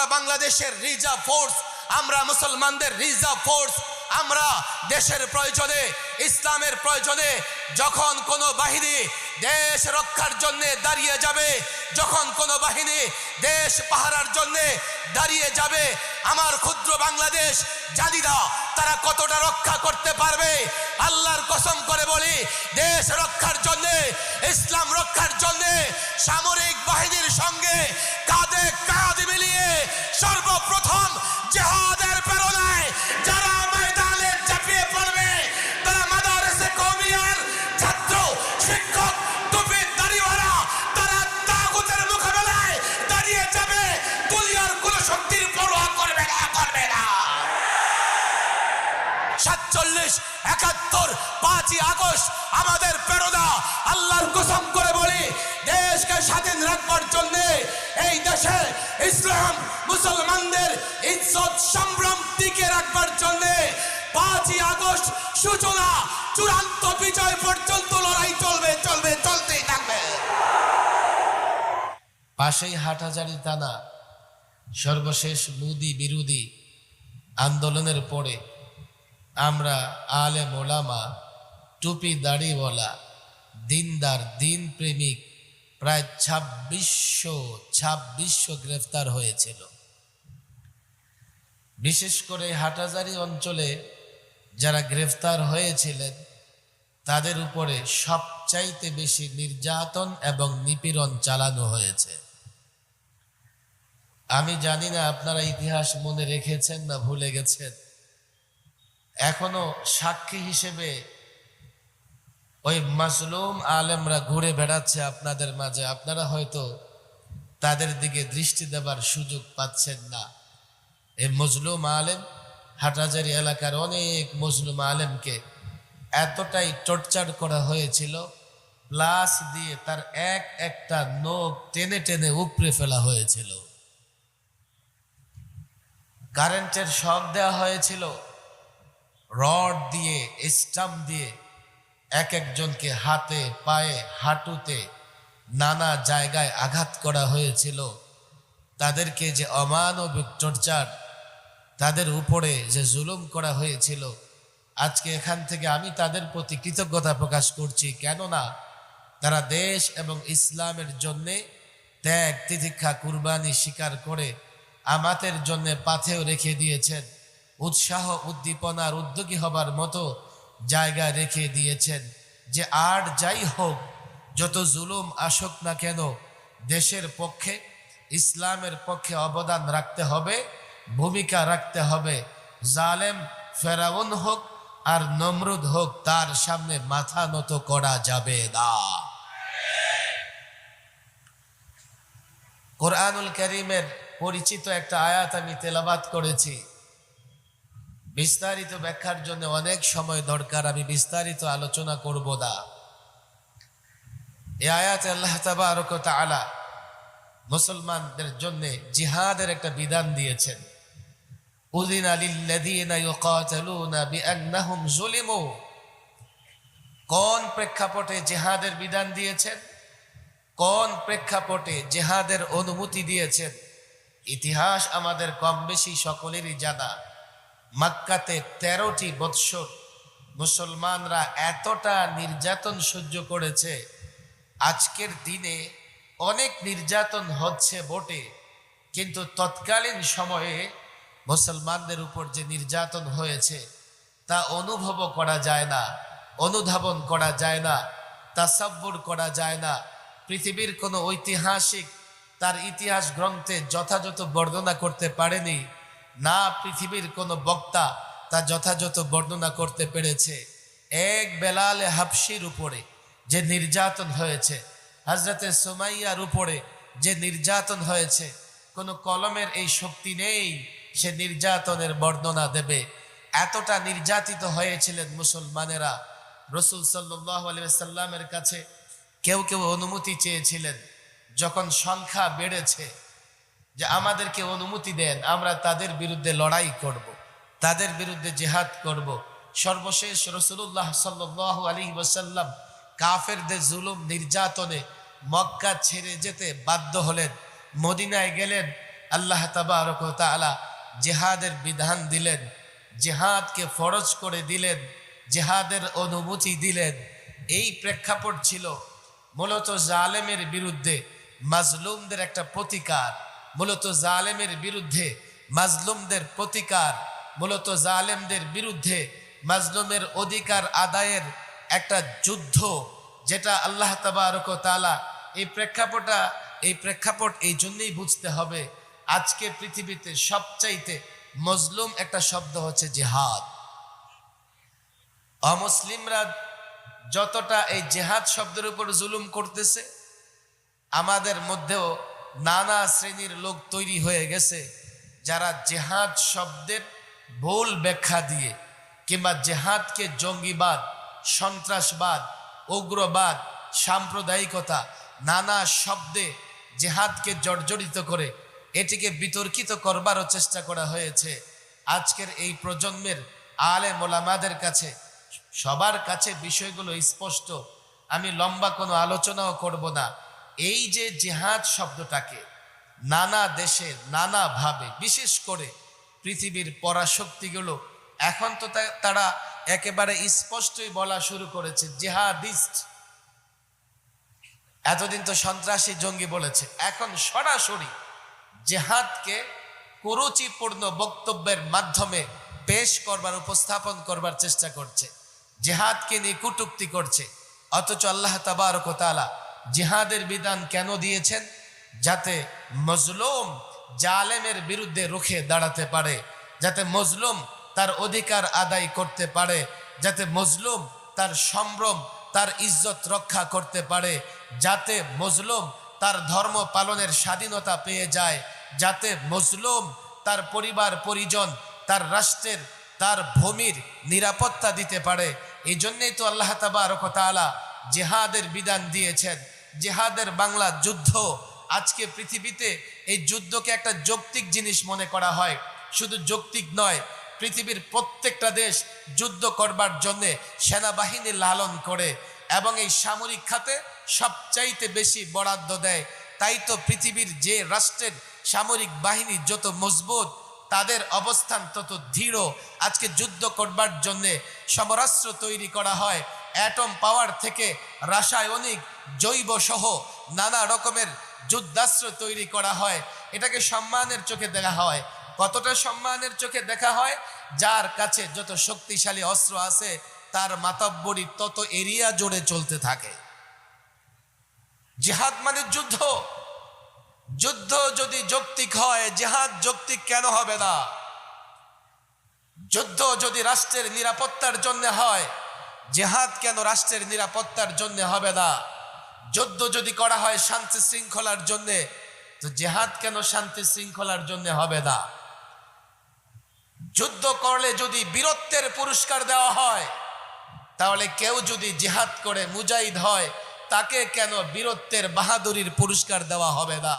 আমরা বাংলাদেশের reserve force, আমরা মুসলমানদের রিজার্ভ ফোর্স, আমরা দেশের প্রয়োজনে, ইসলামের প্রয়োজনে যখন কোনো বাহিনী দেশ রক্ষার জন্য দাঁড়িয়ে যাবে, যখন কোনো বাহিনী দেশ পাহারার জন্য দাঁড়িয়ে যাবে, আমার ক্ষুদ্র বাংলাদেশ না তারা কতটা রক্ষা করতে পারবে? আল্লাহর কসম করে বলি, দেশ রক্ষার জন্য, ইসলাম রক্ষার জন্য সামরিক বাহিনীর সঙ্গে কাঁধে কাঁধ সর্বপ্রথম সাতচল্লিশ, একাত্তর, পাঁচই আগস্ট আমাদের প্রেরণা। আল্লাহর কসম করে বলি, দেশকে স্বাধীন রাখবার জন্য এই দেশে ইসলাম, মুসলমানদের ইজ্জত, সম্ভ্রম টিকে রাখবার জন্য পাঁচই আগস্ট সূচনা, চূড়ান্ত বিজয় পর্যন্ত লড়াই চলবে চলবে, চলতেই থাকবে। পাশেই হাটহাজারি থানা সর্বশেষ মুদি বিরোধী আন্দোলনের পরে আমরা আলে মোলামা, টুপি দাড়িওয়ালা, দিনদার দিন প্রেমিক প্রায় ছাব্বিশশো ছাব্বিশশো গ্রেফতার হয়েছিল। বিশেষ করে হাটাজারি অঞ্চলে যারা গ্রেফতার হয়েছিলেন, তাদের উপরে সবচাইতে বেশি নির্যাতন এবং নিপীড়ন চালানো হয়েছে। আমি জানি না আপনারা ইতিহাস মনে রেখেছেন না ভুলে গেছেন। এখনও সাক্ষী হিসেবে ওই মাসলুম আলেমরা ঘুরে বেড়াচ্ছে আপনাদের মাঝে। আপনারা হয়তো তাদের দিকে দৃষ্টি দেবার সুযোগ পাচ্ছেন না। এই মজলুম আলেম হাটাজারি এলাকার অনেক মজলুম আলেমকে এতটাই টর্চার করা হয়েছিল, প্লাস দিয়ে তার এক একটা নখ টেনে টেনে উপড়ে ফেলা হয়েছিল। কারেন্টের শখ দেওয়া হয়েছিল। রড দিয়ে, স্টাম্প দিয়ে এক একজনকে হাতে, পায়ে, হাঁটুতে নানা জায়গায় আঘাত করা হয়েছিল। তাদেরকে যে অমানবিক টর্চার, তাদের উপরে যে জুলুম করা হয়েছিল, আজকে এখান থেকে আমি তাদের প্রতি কৃতজ্ঞতা প্রকাশ করছি। কেননা তারা দেশ এবং ইসলামের জন্যে ত্যাগ তিতিক্ষা কুরবানি স্বীকার করে আমাদের জন্য পাথেও রেখে দিয়েছেন। উৎসাহ, উদ্দীপনার উদ্যোগী হবার মতো জায়গা রেখে দিয়েছেন যে আর যাই হোক, যত জুলুম আসুক না কেন, দেশের পক্ষে, ইসলামের পক্ষে অবদান রাখতে হবে, ভূমিকা রাখতে হবে। জালেম ফেরাউন হোক আর নমরুদ হোক, তার সামনে মাথা নত করা যাবে না। কোরআনুল করিমের পরিচিত একটা আয়াত আমি তেলাবাত করেছি। বিস্তারিত ব্যাখ্যার জন্য অনেক সময় দরকার, আমি বিস্তারিত আলোচনা করব না। এ আয়াত আল্লাহ তাআলা মুসলমানদের জন্য জিহাদের একটা বিধান দিয়েছেন। উদিন আলিল্লাযীনা ইউকাতালুনা বিআন্নাহুম যুলিমু। কোন প্রেক্ষাপটে জিহাদের বিধান দিয়েছেন? কোন প্রেক্ষাপটে জেহাদের অনুমতি দিয়েছেন? ইতিহাস আমাদের কম বেশি সকলেরই জানা। মাক্কাতে তেরোটি বৎসর মুসলমানরা এতটা নির্যাতন সহ্য করেছে, আজকের দিনে অনেক নির্যাতন হচ্ছে বটে, কিন্তু তৎকালীন সময়ে মুসলমানদের উপর যে নির্যাতন হয়েছে, তা অনুভবও করা যায় না, অনুধাবন করা যায় না, তাসাব্বুর করা যায় না। পৃথিবীর কোনো ঐতিহাসিক তার ইতিহাস গ্রন্থে যথাযথ বর্ণনা করতে পারেনি। না পৃথিবীর কোনো বক্তা তা যথাযথ বর্ণনা করতে পেরেছে। এক বেলালে হাফসির উপরে যে নির্যাতন হয়েছে হাজরতে সুমাইয়ার উপরে যে নির্যাতন হয়েছে, কোনো কলমের এই শক্তি নেই, সে নির্যাতনের বর্ণনা দেবে। এতটা নির্যাতিত হয়েছিলেন মুসলমানেরা। রসুল সাল্লাহ কাছে কেউ কেউ অনুমতি চেয়েছিলেন, যখন সংখ্যা বেড়েছে যে আমাদেরকে অনুমতি দেন, আমরা তাদের বিরুদ্ধে লড়াই করব। তাদের বিরুদ্ধে জেহাদ করব। সর্বশেষ রসুল্লাহ সাল্লাহ আলী ওসাল্লাম কাফেরদের জুলুম নির্যাতনে মক্কা ছেড়ে যেতে বাধ্য হলেন, মদিনায় গেলেন, আল্লাহ ও জেহাদের বিধান দিলেন, জেহাদকে ফরজ করে দিলেন, জেহাদের অনুমতি দিলেন এই প্রেক্ষাপট ছিল মূলত জালেমের বিরুদ্ধে মাজলুমদের একটা প্রতিকার মূলত জালেমের বিরুদ্ধে মাজলুমদের প্রতিকার, মূলত জালেমদের বিরুদ্ধে মাজলুমের অধিকার আদায়ের একটা যুদ্ধ, যেটা আল্লাহ তাবারক ও তাআলা এই প্রেক্ষাপটটা, এই প্রেক্ষাপট এই জন্যই বুঝতে হবে, আজকে পৃথিবীতে সবচাইতে মজলুম একটা শব্দ হচ্ছে জেহাদ। অমুসলিমরা যতটা এই জেহাদ শব্দের উপর জুলুম করতেছে, আমাদের মধ্যেও নানা শ্রেণির লোক তৈরি হয়ে গেছে যারা জেহাদ শব্দের ভুল ব্যাখ্যা দিয়ে কিংবা জেহাদকে জঙ্গিবাদ, সন্ত্রাসবাদ, উগ্রবাদ, সাম্প্রদায়িকতা নানা শব্দে জেহাদকে জর্জরিত করে এটিকে বিতর্কিত করবারও চেষ্টা করা হয়েছে। আজকের এই প্রজন্মের আলে মোলামাদের কাছে সবার কাছে বিষয়গুলো স্পষ্ট। আমি লম্বা কোনো আলোচনাও করব না। এই যে জেহাদ শব্দটাকে নানা দেশে নানাভাবে, বিশেষ করে পৃথিবীর পরাশক্তিগুলো, এখন তো তারা একেবারে স্পষ্টই বলা শুরু করেছে, জেহাদিস্ট। এতদিন তো সন্ত্রাসী জঙ্গি বলেছে, এখন সরাসরি জেহাদকে কুরুচিপূর্ণ বক্তব্যের মাধ্যমে পেশ করবার, উপস্থাপন করবার চেষ্টা করছে। জেহাদকে নিয়ে কুটুক্তি করছে, অথচ আল্লাহ তাবারক ও তাআলা জিহাদের বিধান কেন দিয়েছেন? যাতে মজলুম জালেমের বিরুদ্ধে রুখে দাঁড়াতে পারে, যাতে মজলুম তার অধিকার আদায় করতে পারে, যাতে মজলুম তার সম্ভ্রম, তার ইজ্জত রক্ষা করতে পারে, যাতে মজলুম তার ধর্ম পালনের স্বাধীনতা পেয়ে যায়, যাতে মজলুম তার পরিবার, পরিজন, তার রাষ্ট্রের, তার ভূমির নিরাপত্তা দিতে পারে। এই জন্যই তো আল্লাহ তাবারক ও তাআলা জেহাদের বিধান দিয়েছেন। জেহাদের বাংলা যুদ্ধ, আজকে পৃথিবীতে এই যুদ্ধকে একটা যৌক্তিক জিনিস মনে করা হয়। শুধু যৌক্তিক নয়, পৃথিবীর প্রত্যেকটা দেশ যুদ্ধ করবার জন্য সেনাবাহিনী লালন করে এবং এই সামরিক খাতে সবচাইতে বেশি বরাদ্দ দেয়। তাই তো পৃথিবীর যে রাষ্ট্রের সামরিক বাহিনী যত মজবুত, তাদের অবস্থান তত দৃঢ়। আজকে যুদ্ধ করবার জন্যে সমরাস্ত্র তৈরি করা হয়। অ্যাটম পাওয়ার থেকে রাসায়নিক জৈব সহ নানা রকমের যুদ্ধাস্ত্র তৈরি করা হয়। এটাকে সম্মানের চোখে দেখা হয়। কতটা সম্মানের চোখে দেখা হয়? যার কাছে যত শক্তিশালী অস্ত্র আছে, তার মাতাব্বরি তত এরিয়া জুড়ে চলতে থাকে। জেহাদ মানে যুদ্ধ। যুদ্ধ যদি যৌক্তিক হয়, জেহাদ যৌক্তিক কেন হবে না? যুদ্ধ যদি রাষ্ট্রের নিরাপত্তার জন্য হয় জেহাদ কেন রাষ্ট্রের নিরাপত্তার জন্য হবে না? যুদ্ধ যদি করা হয় শান্তি শৃঙ্খলার জন্যে, তো জেহাদ কেন শান্তি শৃঙ্খলার জন্য হবে না? যুদ্ধ করলে যদি বীরত্বের পুরস্কার দেওয়া হয়, তাহলে কেউ যদি জেহাদ করে মুজাহিদ হয়, তাকে কেন বীরত্বের বাহাদুরির পুরস্কার দেওয়া হবে না?